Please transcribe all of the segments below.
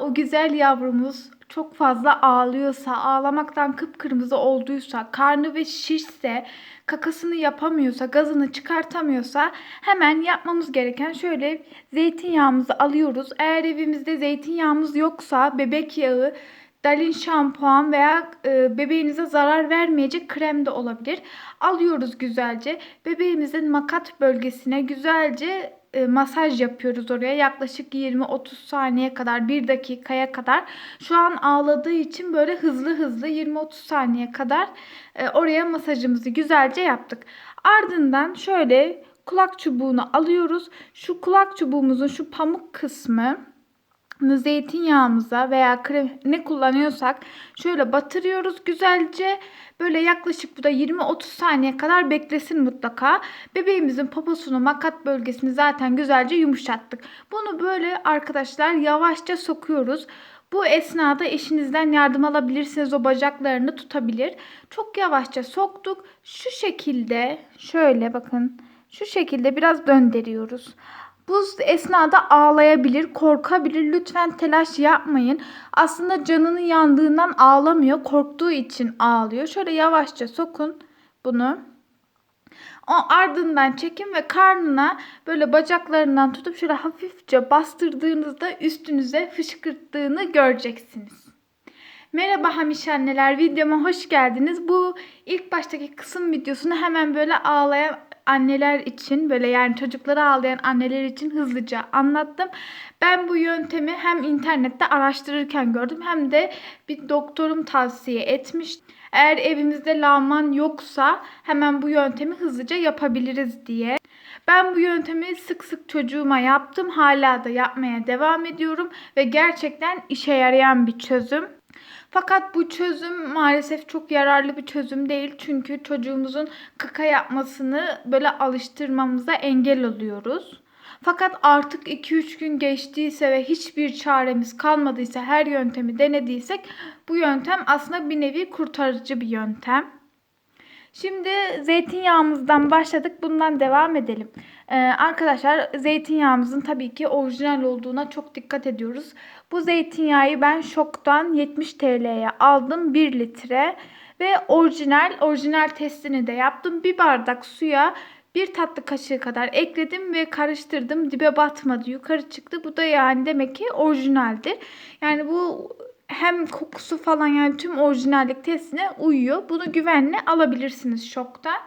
O güzel yavrumuz çok fazla ağlıyorsa, ağlamaktan kıpkırmızı olduysa, karnı ve şişse, kakasını yapamıyorsa, gazını çıkartamıyorsa hemen yapmamız gereken şöyle zeytinyağımızı alıyoruz. Eğer evimizde zeytinyağımız yoksa bebek yağı, Dalin şampuan veya e, bebeğinize zarar vermeyecek krem de olabilir. Alıyoruz güzelce. Bebeğimizin makat bölgesine güzelce e, masaj yapıyoruz oraya. Yaklaşık 20-30 saniye kadar, 1 dakikaya kadar. Şu an ağladığı için böyle hızlı hızlı 20-30 saniye kadar e, oraya masajımızı güzelce yaptık. Ardından şöyle kulak çubuğunu alıyoruz. Şu kulak çubuğumuzun şu pamuk kısmı zeytinyağımıza veya krem ne kullanıyorsak şöyle batırıyoruz güzelce. Böyle yaklaşık bu da 20-30 saniye kadar beklesin mutlaka. Bebeğimizin poposunu makat bölgesini zaten güzelce yumuşattık. Bunu böyle arkadaşlar yavaşça sokuyoruz. Bu esnada eşinizden yardım alabilirsiniz. O bacaklarını tutabilir. Çok yavaşça soktuk. Şu şekilde şöyle bakın. Şu şekilde biraz döndürüyoruz. Bu esnada ağlayabilir, korkabilir. Lütfen telaş yapmayın. Aslında canının yandığından ağlamıyor. Korktuğu için ağlıyor. Şöyle yavaşça sokun bunu. O ardından çekin ve karnına böyle bacaklarından tutup şöyle hafifçe bastırdığınızda üstünüze fışkırttığını göreceksiniz. Merhaba Hamiş anneler videoma hoş geldiniz. Bu ilk baştaki kısım videosunu hemen böyle ağlayan anneler için böyle yani çocukları ağlayan anneler için hızlıca anlattım. Ben bu yöntemi hem internette araştırırken gördüm hem de bir doktorum tavsiye etmiş. Eğer evimizde lağman yoksa hemen bu yöntemi hızlıca yapabiliriz diye. Ben bu yöntemi sık sık çocuğuma yaptım. Hala da yapmaya devam ediyorum ve gerçekten işe yarayan bir çözüm. Fakat bu çözüm maalesef çok yararlı bir çözüm değil. Çünkü çocuğumuzun kaka yapmasını böyle alıştırmamıza engel oluyoruz. Fakat artık 2-3 gün geçtiyse ve hiçbir çaremiz kalmadıysa, her yöntemi denediysek bu yöntem aslında bir nevi kurtarıcı bir yöntem. Şimdi zeytinyağımızdan başladık. Bundan devam edelim. Ee, arkadaşlar zeytinyağımızın tabii ki orijinal olduğuna çok dikkat ediyoruz. Bu zeytinyağı ben şoktan 70 TL'ye aldım 1 litre. Ve orijinal, orijinal testini de yaptım. Bir bardak suya bir tatlı kaşığı kadar ekledim ve karıştırdım. Dibe batmadı, yukarı çıktı. Bu da yani demek ki orijinaldir. Yani bu hem kokusu falan yani tüm orijinallik testine uyuyor. Bunu güvenle alabilirsiniz şoktan.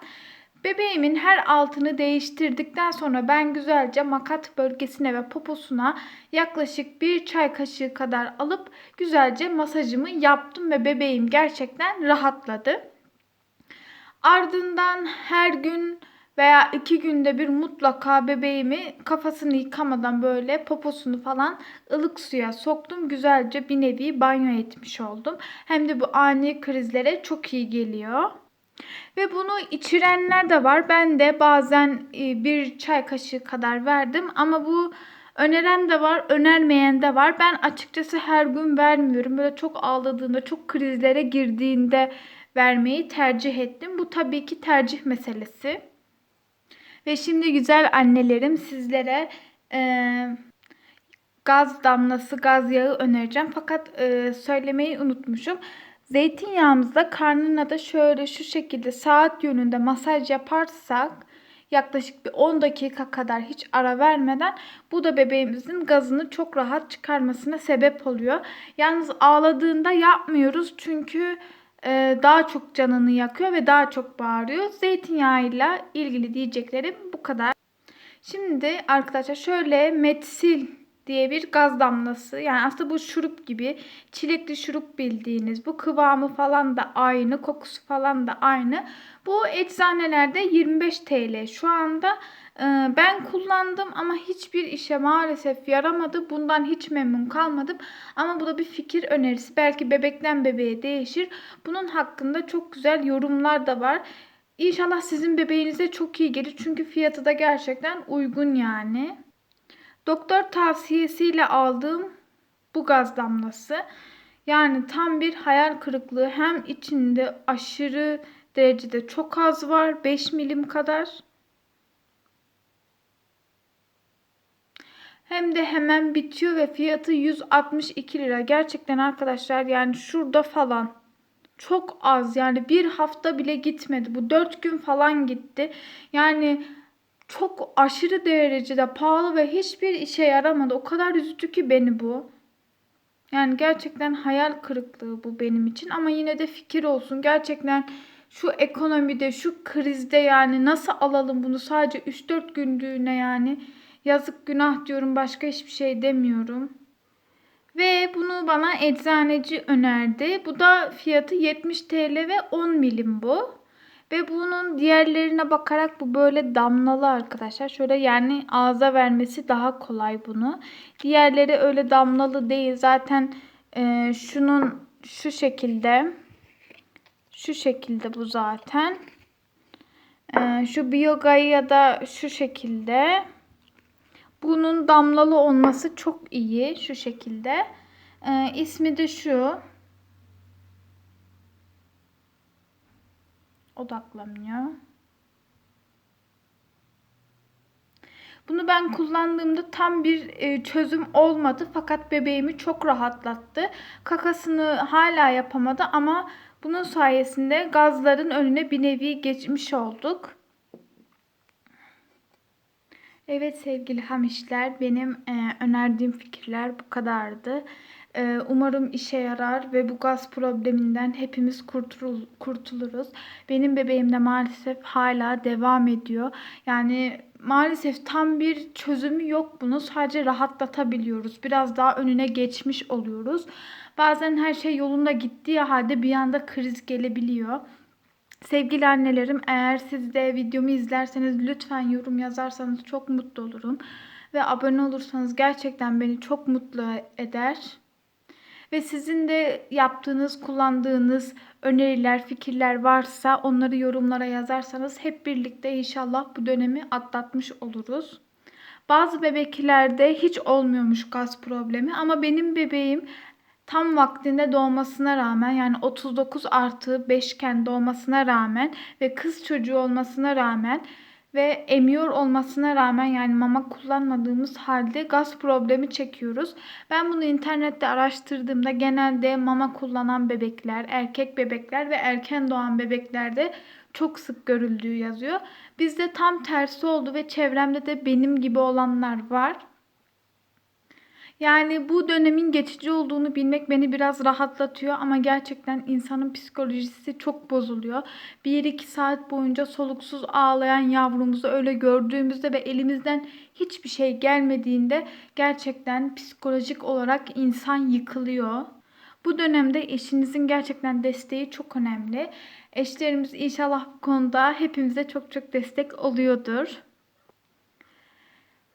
Bebeğimin her altını değiştirdikten sonra ben güzelce makat bölgesine ve poposuna yaklaşık bir çay kaşığı kadar alıp güzelce masajımı yaptım ve bebeğim gerçekten rahatladı. Ardından her gün veya iki günde bir mutlaka bebeğimi kafasını yıkamadan böyle poposunu falan ılık suya soktum. Güzelce bir nevi banyo etmiş oldum. Hem de bu ani krizlere çok iyi geliyor. Ve bunu içirenler de var. Ben de bazen e, bir çay kaşığı kadar verdim. Ama bu öneren de var, önermeyen de var. Ben açıkçası her gün vermiyorum. Böyle çok ağladığında, çok krizlere girdiğinde vermeyi tercih ettim. Bu tabii ki tercih meselesi. Ve şimdi güzel annelerim sizlere e, gaz damlası, gaz yağı önereceğim. Fakat e, söylemeyi unutmuşum. Zeytinyağımızda karnına da şöyle şu şekilde saat yönünde masaj yaparsak yaklaşık bir 10 dakika kadar hiç ara vermeden bu da bebeğimizin gazını çok rahat çıkarmasına sebep oluyor. Yalnız ağladığında yapmıyoruz çünkü e, daha çok canını yakıyor ve daha çok bağırıyor. Zeytinyağıyla ilgili diyeceklerim bu kadar. Şimdi arkadaşlar şöyle metsil diye bir gaz damlası. Yani aslında bu şurup gibi çilekli şurup bildiğiniz. Bu kıvamı falan da aynı, kokusu falan da aynı. Bu eczanelerde 25 TL. Şu anda e, ben kullandım ama hiçbir işe maalesef yaramadı. Bundan hiç memnun kalmadım. Ama bu da bir fikir önerisi. Belki bebekten bebeğe değişir. Bunun hakkında çok güzel yorumlar da var. İnşallah sizin bebeğinize çok iyi gelir. Çünkü fiyatı da gerçekten uygun yani. Doktor tavsiyesiyle aldığım bu gaz damlası. Yani tam bir hayal kırıklığı. Hem içinde aşırı derecede çok az var. 5 milim kadar. Hem de hemen bitiyor ve fiyatı 162 lira. Gerçekten arkadaşlar yani şurada falan. Çok az yani bir hafta bile gitmedi. Bu 4 gün falan gitti. Yani çok aşırı derecede pahalı ve hiçbir işe yaramadı. O kadar üzücü ki beni bu. Yani gerçekten hayal kırıklığı bu benim için ama yine de fikir olsun. Gerçekten şu ekonomide, şu krizde yani nasıl alalım bunu sadece 3-4 günlüğüne yani. Yazık günah diyorum başka hiçbir şey demiyorum. Ve bunu bana eczaneci önerdi. Bu da fiyatı 70 TL ve 10 milim bu. Ve bunun diğerlerine bakarak bu böyle damlalı arkadaşlar. Şöyle yani ağza vermesi daha kolay bunu. Diğerleri öyle damlalı değil. Zaten e, şunun şu şekilde şu şekilde bu zaten. E, şu Bioga'yı ya da şu şekilde. Bunun damlalı olması çok iyi. Şu şekilde. E, ismi de şu. Odaklanıyor. Bunu ben kullandığımda tam bir e, çözüm olmadı fakat bebeğimi çok rahatlattı. Kakasını hala yapamadı ama bunun sayesinde gazların önüne bir nevi geçmiş olduk. Evet sevgili hamişler benim e, önerdiğim fikirler bu kadardı. E, umarım işe yarar ve bu gaz probleminden hepimiz kurtul kurtuluruz. Benim bebeğim de maalesef hala devam ediyor. Yani maalesef tam bir çözümü yok bunu. Sadece rahatlatabiliyoruz. Biraz daha önüne geçmiş oluyoruz. Bazen her şey yolunda gittiği halde bir anda kriz gelebiliyor. Sevgili annelerim eğer siz de videomu izlerseniz lütfen yorum yazarsanız çok mutlu olurum. Ve abone olursanız gerçekten beni çok mutlu eder. Ve sizin de yaptığınız, kullandığınız öneriler, fikirler varsa onları yorumlara yazarsanız hep birlikte inşallah bu dönemi atlatmış oluruz. Bazı bebeklerde hiç olmuyormuş gaz problemi ama benim bebeğim tam vaktinde doğmasına rağmen yani 39 artı 5 iken doğmasına rağmen ve kız çocuğu olmasına rağmen ve emiyor olmasına rağmen yani mama kullanmadığımız halde gaz problemi çekiyoruz. Ben bunu internette araştırdığımda genelde mama kullanan bebekler, erkek bebekler ve erken doğan bebeklerde çok sık görüldüğü yazıyor. Bizde tam tersi oldu ve çevremde de benim gibi olanlar var. Yani bu dönemin geçici olduğunu bilmek beni biraz rahatlatıyor ama gerçekten insanın psikolojisi çok bozuluyor. 1-2 saat boyunca soluksuz ağlayan yavrumuzu öyle gördüğümüzde ve elimizden hiçbir şey gelmediğinde gerçekten psikolojik olarak insan yıkılıyor. Bu dönemde eşinizin gerçekten desteği çok önemli. Eşlerimiz inşallah bu konuda hepimize çok çok destek oluyordur.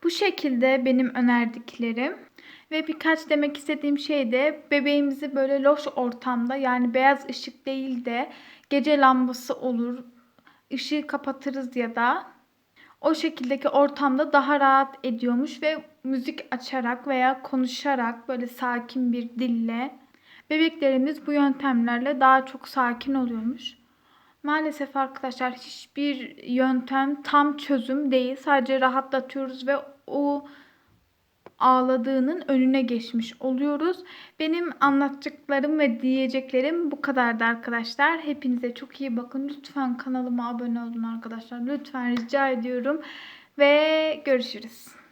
Bu şekilde benim önerdiklerim. Ve birkaç demek istediğim şey de bebeğimizi böyle loş ortamda yani beyaz ışık değil de gece lambası olur. ışığı kapatırız ya da o şekildeki ortamda daha rahat ediyormuş ve müzik açarak veya konuşarak böyle sakin bir dille bebeklerimiz bu yöntemlerle daha çok sakin oluyormuş. Maalesef arkadaşlar hiçbir yöntem tam çözüm değil. Sadece rahatlatıyoruz ve o ağladığının önüne geçmiş oluyoruz. Benim anlatacaklarım ve diyeceklerim bu kadardı arkadaşlar. Hepinize çok iyi bakın. Lütfen kanalıma abone olun arkadaşlar. Lütfen rica ediyorum. Ve görüşürüz.